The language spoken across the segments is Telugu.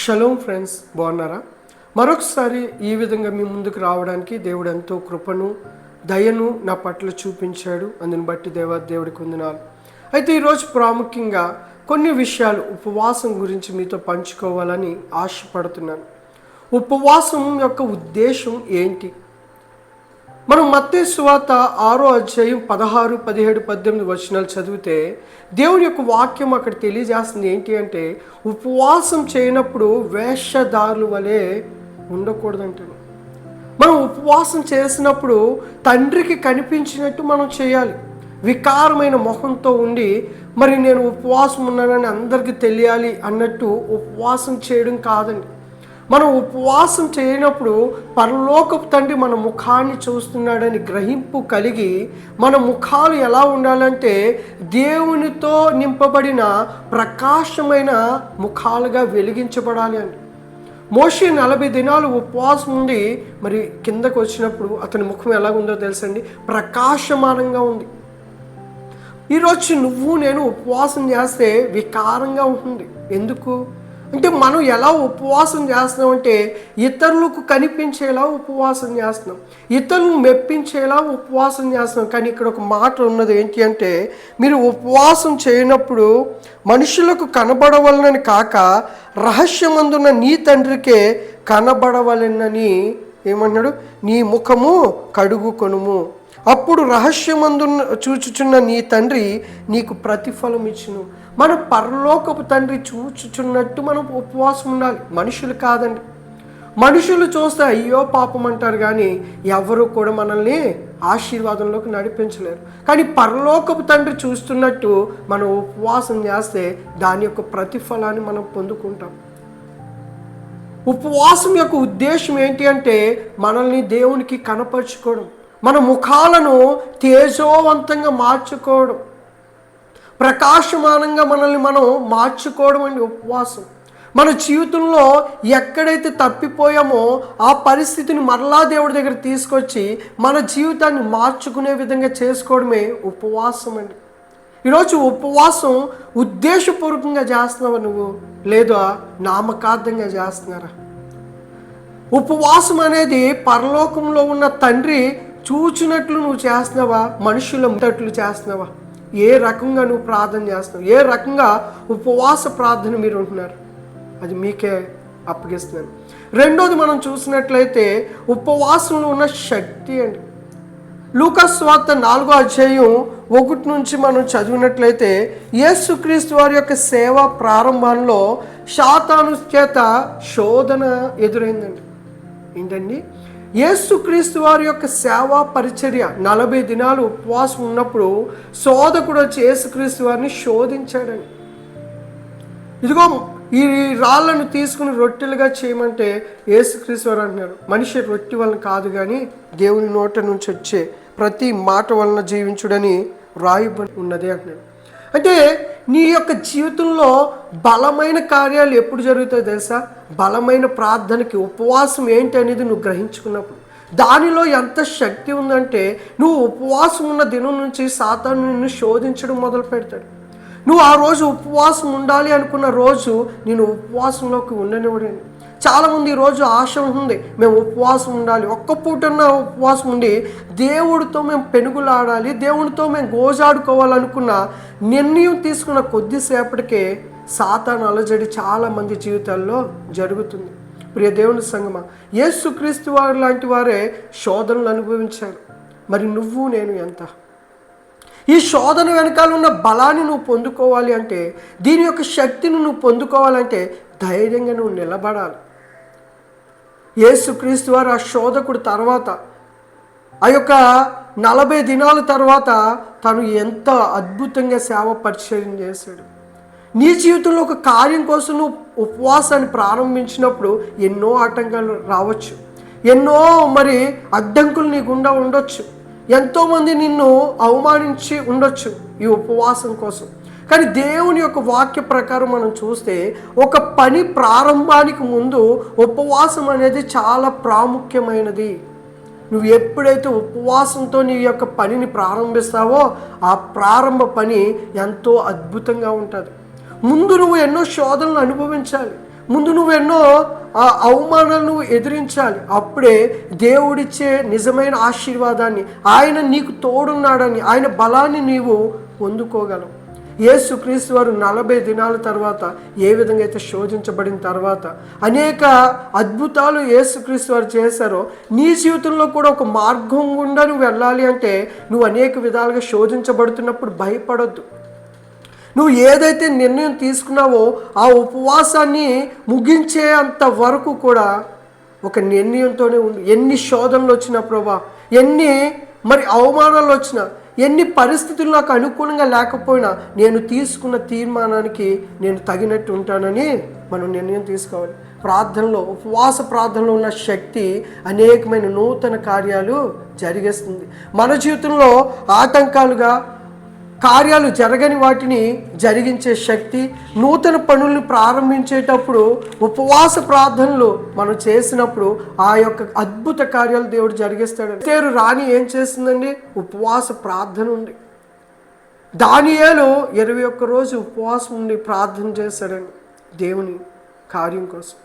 షలోం ఫ్రెండ్స్ బాగున్నారా? మరొకసారి ఈ విధంగా మీ ముందుకు రావడానికి దేవుడు ఎంతో కృపను దయను నా పట్ల చూపించాడు. అందుని బట్టి దేవా దేవుడికి వందనాలు. అయితే ఈరోజు ప్రాముఖ్యంగా కొన్ని విషయాలు ఉపవాసం గురించి మీతో పంచుకోవాలని ఆశపడుతున్నాను. ఉపవాసం యొక్క ఉద్దేశం ఏంటి? మనం మత్తే సువాత ఆరో అధ్యాయం పదహారు పదిహేడు పద్దెనిమిది వచనాలు చదివితే దేవుని యొక్క వాక్యం అక్కడ తెలియజేస్తుంది ఏంటి అంటే ఉపవాసం చేయనప్పుడు వేషధారులు వలె ఉండకూడదంటాను మనం ఉపవాసం చేసినప్పుడు తండ్రికి కనిపించినట్టు మనం చేయాలి. వికారమైన మొహంతో ఉండి మరి నేను ఉపవాసం ఉన్నానని అందరికీ తెలియాలి అన్నట్టు ఉపవాసం చేయడం కాదండి. మనం ఉపవాసం చేయనప్పుడు పరలోకపు తండ్రి మన ముఖాన్ని చూస్తున్నాడని గ్రహింపు కలిగి మన ముఖాలు ఎలా ఉండాలంటే దేవునితో నింపబడిన ప్రకాశమైన ముఖాలుగా వెలిగించబడాలి అని. మోషి నలభై దినాలు ఉపవాసం ఉండి మరి కిందకు వచ్చినప్పుడు అతని ముఖం ఎలా ఉందో తెలుసండి? ప్రకాశమానంగా ఉంది. ఈరోజు నువ్వు నేను ఉపవాసం చేస్తే వికారంగా ఉంటుంది. ఎందుకు? అంటే మనం ఎలా ఉపవాసం చేస్తున్నాం అంటే ఇతరులకు కనిపించేలా ఉపవాసం చేస్తున్నాం. ఇతరులను మెప్పించేలా ఉపవాసం చేస్తున్నాం. కానీ ఇక్కడ ఒక మాట ఉన్నది ఏంటి అంటే మీరు ఉపవాసం చేయనప్పుడు మనుషులకు కనబడవలనని కాక రహస్యమందున్న నీ తండ్రికే కనబడవలనని ఏమన్నాడు నీ ముఖము కడుగు కొనుము. అప్పుడు రహస్యమందు చూచుచున్న నీ తండ్రి నీకు ప్రతిఫలం ఇచ్చును. మన పరలోకపు తండ్రి చూచుచున్నట్టు మనం ఉపవాసం ఉండాలి. మనుషులు కాదండి. మనుషులు చూస్తే అయ్యో పాపం అంటారు కానీ ఎవరు కూడా మనల్ని ఆశీర్వాదంలోకి నడిపించలేరు. కానీ పరలోకపు తండ్రి చూస్తున్నట్టు మనం ఉపవాసం చేస్తే దాని యొక్క ప్రతిఫలాన్ని మనం పొందుకుంటాం. ఉపవాసం యొక్క ఉద్దేశం ఏంటి అంటే మనల్ని దేవునికి కనపరుచుకోవడం. మన ముఖాలను తేజోవంతంగా మార్చుకోవడం. ప్రకాశమానంగా మనల్ని మనం మార్చుకోవడం అండి ఉపవాసం. మన జీవితంలో ఎక్కడైతే తప్పిపోయామో ఆ పరిస్థితిని మరలా దేవుడి దగ్గర తీసుకొచ్చి మన జీవితాన్ని మార్చుకునే విధంగా చేసుకోవడమే ఉపవాసం అండి. ఈరోజు ఉపవాసం ఉద్దేశపూర్వకంగా చేస్తున్నావు నువ్వు? లేదా నామకార్థంగా చేస్తున్నారా? ఉపవాసం అనేది పరలోకంలో ఉన్న తండ్రి చూచినట్లు నువ్వు చేస్తున్నావా? మనుషుల ముట్టట్లు చేస్తున్నావా? ఏ రకంగా నువ్వు ప్రార్థన చేస్తున్నావు? ఏ రకంగా ఉపవాస ప్రార్థన మీరు ఉంటున్నారు? అది మీకే అప్పగిస్తున్నాను. రెండోది మనం చూసినట్లయితే ఉపవాసంలో ఉన్న శక్తి అండి. లూకస్వార్త నాలుగో అధ్యాయం ఒకటి నుంచి మనం చదివినట్లయితే యేసుక్రీస్తు వారి యొక్క సేవ ప్రారంభంలో శాతాను చేత శోధన ఎదురైందండి. ఏంటండి? యేసుక్రీస్తు వారి యొక్క సేవా పరిచర్య నలభై దినాలు ఉపవాసం ఉన్నప్పుడు శోధకుడు వచ్చి యేసుక్రీస్తు వారిని శోధించాడని. ఇదిగో ఈ రాళ్ళను తీసుకుని రొట్టెలుగా చేయమంటే యేసుక్రీస్తు వారు అంటున్నారు. మనిషి రొట్టె వలన కాదు కానీ దేవుని నోట నుంచి వచ్చే ప్రతి మాట వలన జీవించుడని రాయబడి ఉన్నది అంటున్నాడు. అంటే నీ యొక్క జీవితంలో బలమైన కార్యాలు ఎప్పుడు జరుగుతాయో తెలుసా? బలమైన ప్రార్థనకి ఉపవాసం ఏంటి అనేది నువ్వు గ్రహించుకున్నప్పుడు. దానిలో ఎంత శక్తి ఉందంటే నువ్వు ఉపవాసం ఉన్న దినం నుంచి సాతాను నిన్ను శోధించడం మొదలు పెడతాడు. నువ్వు ఆ రోజు ఉపవాసం ఉండాలి అనుకున్న రోజు నేను ఉపవాసంలోకి ఉండనివ్వడండి చాలామంది రోజు ఆశ ఉంటుంది మేము ఉపవాసం ఉండాలి. ఒక్క పూటన్న ఉపవాసం ఉండి దేవుడితో మేము పెనుగులాడాలి దేవుడితో మేము గోజాడుకోవాలనుకున్న నిర్ణయం తీసుకున్న కొద్దిసేపటికే సాతాను అలజడి చాలామంది జీవితాల్లో జరుగుతుంది. ప్రియ దేవుని సంగమ యేసుక్రీస్తు వారు లాంటి వారే శోధనలు అనుభవించారు. మరి నువ్వు నేను ఎంత? ఈ శోధన వెనకాల ఉన్న బలాన్ని నువ్వు పొందుకోవాలి అంటే దీని యొక్క శక్తిని నువ్వు పొందుకోవాలంటే ధైర్యంగా నువ్వు నిలబడాలి. యేసుక్రీస్తు వారు ఆ శోధకుడు తర్వాత ఆ యొక్క నలభై దినాల తర్వాత తను ఎంత అద్భుతంగా సేవ పరిచయం చేశాడు. నీ జీవితంలో ఒక కార్యం కోసం నువ్వు ఉపవాసాన్ని ప్రారంభించినప్పుడు ఎన్నో ఆటంకాలు రావచ్చు. ఎన్నో మరి అడ్డంకులు నీ గుండా ఉండొచ్చు. ఎంతోమంది నిన్ను అవమానించి ఉండొచ్చు ఈ ఉపవాసం కోసం. కానీ దేవుని యొక్క వాక్య ప్రకారం మనం చూస్తే ఒక పని ప్రారంభానికి ముందు ఉపవాసం అనేది చాలా ప్రాముఖ్యమైనది. నువ్వు ఎప్పుడైతే ఉపవాసంతో నీ యొక్క పనిని ప్రారంభిస్తావో ఆ ప్రారంభ పని ఎంతో అద్భుతంగా ఉంటుంది. ముందు నువ్వు ఎన్నో శోధనలు అనుభవించాలి. ముందు నువ్వు ఎన్నో ఆ అవమానాలు నువ్వు ఎదిరించాలి. అప్పుడే దేవుడిచ్చే నిజమైన ఆశీర్వాదాన్ని ఆయన నీకు తోడున్నాడని ఆయన బలాన్ని నీవు పొందుకోగలవు. యేసుక్రీస్తు వారు నలభై దినాల తర్వాత ఏ విధంగా అయితే శోధించబడిన తర్వాత అనేక అద్భుతాలు యేసుక్రీస్తు వారు చేశారో నీ జీవితంలో కూడా ఒక మార్గం గుండా నువ్వు వెళ్ళాలి అంటే నువ్వు అనేక విధాలుగా శోధించబడుతున్నప్పుడు భయపడొద్దు. నువ్వు ఏదైతే నిర్ణయం తీసుకున్నావో ఆ ఉపవాసాన్ని ముగించేంత వరకు కూడా ఒక నిర్ణయంతోనే ఉండు. ఎన్ని శోధనలు వచ్చినా ప్రభా ఎన్ని మరి అవమానాలు వచ్చినా ఎన్ని పరిస్థితులు నాకు అనుకూలంగా లేకపోయినా నేను తీసుకున్న తీర్మానానికి నేను తగినట్టు ఉంటానని మనం నిర్ణయం తీసుకోవాలి. ప్రార్థనలో ఉపవాస ప్రార్థనలో ఉన్న శక్తి అనేకమైన నూతన కార్యాలు జరిగేస్తుంది. మన జీవితంలో ఆటంకాలుగా కార్యాలు జరగని వాటిని జరిగించే శక్తి నూతన పనులను ప్రారంభించేటప్పుడు ఉపవాస ప్రార్థనలు మనం చేసినప్పుడు ఆ యొక్క అద్భుత కార్యాలు దేవుడు జరిగిస్తాడు. పేరు రాణి ఏం చేస్తుందండి? ఉపవాస ప్రార్థన ఉంది. దానియేలు ఇరవై ఒక్క రోజు ఉపవాసం ఉండి ప్రార్థన చేశాడండి దేవుని కార్యం కోసం.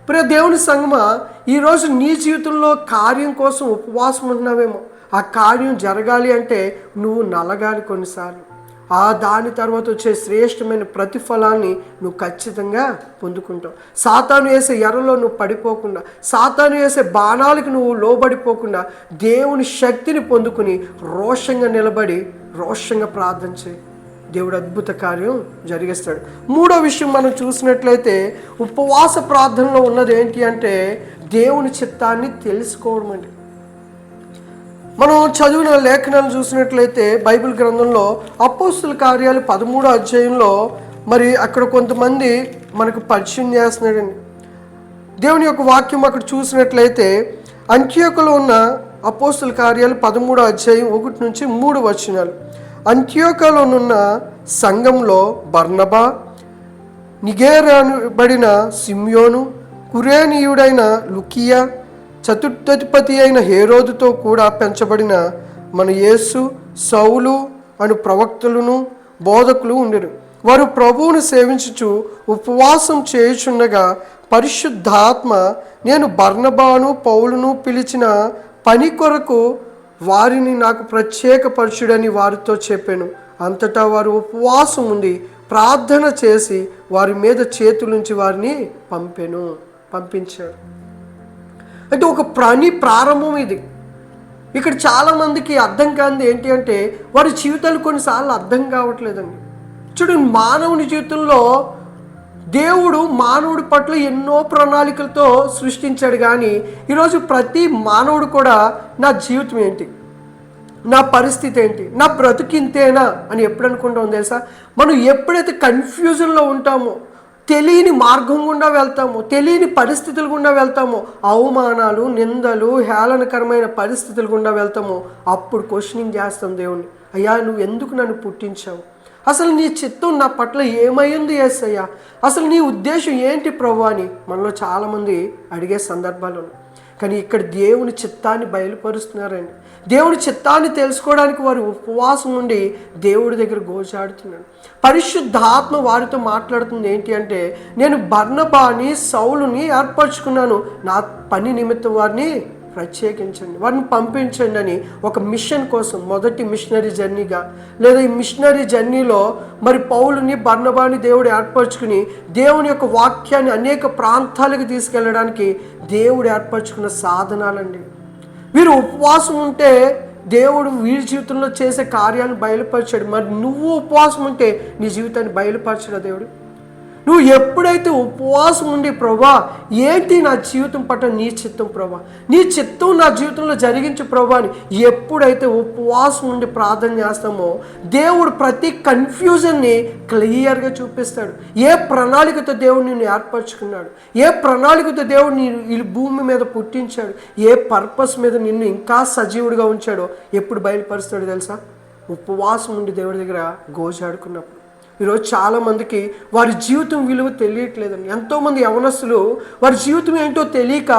ఇప్పుడు దేవుని సంగమ ఈరోజు నీ జీవితంలో కార్యం కోసం ఉపవాసం ఉన్నావేమో? ఆ కార్యం జరగాలి అంటే నువ్వు నలగాలి కొన్నిసార్లు. ఆ దాని తర్వాత వచ్చే శ్రేష్టమైన ప్రతిఫలాన్ని నువ్వు ఖచ్చితంగా పొందుకుంటావు. సాతాను వేసే ఎర్రలో నువ్వు పడిపోకుండా సాతాను వేసే బాణాలకు నువ్వు లోబడిపోకుండా దేవుని శక్తిని పొందుకుని రోషంగా నిలబడి రోషంగా ప్రార్థన చేయి. దేవుడు అద్భుత కార్యం జరిగిస్తాడు. మూడో విషయం మనం చూసినట్లయితే ఉపవాస ప్రార్థనలో ఉన్నది ఏంటి అంటే దేవుని చిత్తాన్ని తెలుసుకోవడం అండి. మనం చదివిన లేఖనాలు చూసినట్లయితే బైబిల్ గ్రంథంలో అపోస్తుల కార్యాలు పదమూడో అధ్యాయంలో మరి అక్కడ కొంతమంది మనకు పరిచయం చేస్తున్నాడండి. దేవుని యొక్క వాక్యం అక్కడ చూసినట్లయితే అంత్యోకలో ఉన్న అపోస్తుల కార్యాలు పదమూడో అధ్యాయం ఒకటి నుంచి మూడు వచనాలు. అంత్యోకలోనున్న సంఘంలో బర్ణబా నిగేరాబడిన సిమ్యోను కురేనీయుడైన లుకియా చతుర్థధిపతి అయిన హేరోదుతో కూడా పెంచబడిన మన యేసు సౌలు అను ప్రవక్తలను బోధకులు ఉండరు. వారు ప్రభువును సేవించుచు ఉపవాసం చేయుచుండగా పరిశుద్ధాత్మ నేను బర్ణబాను పౌలును పిలిచిన పని కొరకు వారిని నాకు ప్రత్యేకపరచుడని వారితో చెప్పాను. అంతటా వారు ఉపవాసం ఉండి ప్రార్థన చేసి వారి మీద చేతులుంచి వారిని పంపెను పంపించారు. అంటే ఒక ప్రాణి ప్రారంభం ఇది. ఇక్కడ చాలామందికి అర్థం కానిది ఏంటి అంటే వారి జీవితాలు కొన్నిసార్లు అర్థం కావట్లేదండి. చూడండి మానవుని జీవితంలో దేవుడు మానవుడి పట్ల ఎన్నో ప్రణాళికలతో సృష్టించాడు కానీ ఈరోజు ప్రతి మానవుడు కూడా నా జీవితం ఏంటి? నా పరిస్థితి ఏంటి? నా బ్రతుకింతేనా అని ఎప్పుడు అనుకుంటాం తెలుసా? మనం ఎప్పుడైతే కన్ఫ్యూజన్లో ఉంటామో తెలియని మార్గం గుండా వెళ్తాము తెలియని పరిస్థితుల గుండా వెళ్తాము అవమానాలు నిందలు హేళనకరమైన పరిస్థితుల గుండా వెళ్తాము. అప్పుడు క్వశ్చనింగ్ చేస్తాం దేవుణ్ణి. అయ్యా నువ్వు ఎందుకు నన్ను పుట్టించావు? అసలు నీ చిత్తం నా పట్ల ఏమైంది అయ్యా అసలు నీ ఉద్దేశం ఏంటి ప్రభు అని మనలో చాలామంది అడిగే సందర్భాలు ఉన్నాయి. కానీ ఇక్కడ దేవుని చిత్తాన్ని బయలుపరుస్తున్నారండి. దేవుని చిత్తాన్ని తెలుసుకోవడానికి వారు ఉపవాసం ఉండి దేవుడి దగ్గర గోచాడుతున్నాడు పరిశుద్ధాత్మ వారితో మాట్లాడుతుంది ఏంటి అంటే నేను బర్ణబాని సౌలుని ఏర్పరచుకున్నాను. నా పని నిమిత్తం వారిని ప్రత్యేకించండి. వారిని పంపించండి అని ఒక మిషన్ కోసం మొదటి మిషనరీ జర్నీగా. లేదా ఈ మిషనరీ జర్నీలో మరి పౌలుని బర్ణబాని దేవుడు ఏర్పరచుకుని దేవుని యొక్క వాక్యాన్ని అనేక ప్రాంతాలకు తీసుకెళ్ళడానికి దేవుడు ఏర్పరచుకున్న సాధనాలండి. వీరు ఉపవాసం ఉంటే దేవుడు వీరి జీవితంలో చేసే కార్యాలను బయలుపరిచాడు. మరి నువ్వు ఉపవాసం ఉంటే నీ జీవితాన్ని బయలుపరచడా దేవుడు? నువ్వు ఎప్పుడైతే ఉపవాసం ఉండి ప్రభా ఏంటి నా జీవితం పట్ల నీ చిత్తం ప్రభా? నీ చిత్తం నా జీవితంలో జరిగించు ప్రభా అని ఎప్పుడైతే ఉపవాసం ఉండి ప్రార్థన చేస్తామో దేవుడు ప్రతి కన్ఫ్యూజన్ని క్లియర్గా చూపిస్తాడు. ఏ ప్రణాళికతో దేవుడు నిన్ను ఏర్పరచుకున్నాడు? ఏ ప్రణాళికతో దేవుడు నేను ఈ భూమి మీద పుట్టించాడు? ఏ పర్పస్ మీద నిన్ను ఇంకా సజీవుడిగా ఉంచాడో ఎప్పుడు బయలుపరుస్తాడు తెలుసా? ఉపవాసం ఉండి దేవుడి దగ్గర గోజాడుకున్నప్పుడు. ఈరోజు చాలామందికి వారి జీవితం విలువ తెలియట్లేదండి. ఎంతోమంది యవనస్తులు వారి జీవితం ఏంటో తెలియక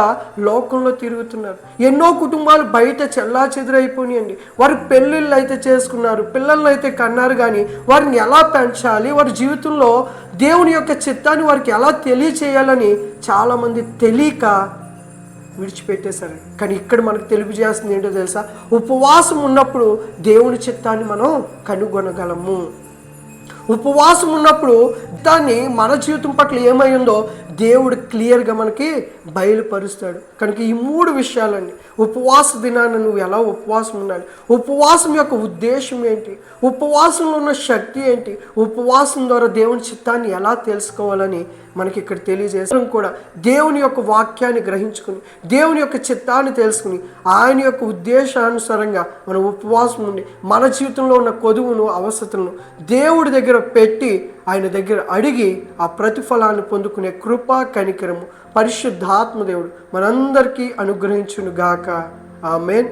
లోకంలో తిరుగుతున్నారు. ఎన్నో కుటుంబాలు బయట చెల్లా చెదురైపోయినాయండి వారి పెళ్ళిళ్ళు అయితే చేసుకున్నారు పిల్లల్ని అయితే కన్నారు కానీ వారిని ఎలా పెంచాలి వారి జీవితంలో దేవుని యొక్క చిత్తాన్ని వారికి ఎలా తెలియచేయాలని చాలామంది తెలియక విడిచిపెట్టేశారు కానీ ఇక్కడ మనకు తెలుపు చేస్తుంది ఏంటో తెలుసా? ఉపవాసం ఉన్నప్పుడు దేవుని చిత్తాన్ని మనం కనుగొనగలము. ఉపవాసం ఉన్నప్పుడు దాన్ని మన జీవితం పట్ల ఏమైందో దేవుడు క్లియర్గా మనకి బయలుపరుస్తాడు. కనుక ఈ మూడు విషయాలండి ఉపవాస దినాన్ని నువ్వు ఎలా ఉపవాసం ఉండాలి? ఉపవాసం యొక్క ఉద్దేశం ఏంటి? ఉపవాసంలో ఉన్న శక్తి ఏంటి? ఉపవాసం ద్వారా దేవుని చిత్తాన్ని ఎలా తెలుసుకోవాలని మనకి ఇక్కడ తెలియజేసడం కూడా. దేవుని యొక్క వాక్యాన్ని గ్రహించుకుని దేవుని యొక్క చిత్తాన్ని తెలుసుకుని ఆయన యొక్క ఉద్దేశానుసారంగా మనం ఉపవాసం ఉండి మన జీవితంలో ఉన్న కొదువును అవసరతలను దేవుడి దగ్గర పెట్టి ఆయన దగ్గర అడిగి ఆ ప్రతిఫలాన్ని పొందుకునే కృపా కనికరము పరిశుద్ధాత్మ దేవుడు మనందరికీ అనుగ్రహించును గాక ఆమెన్.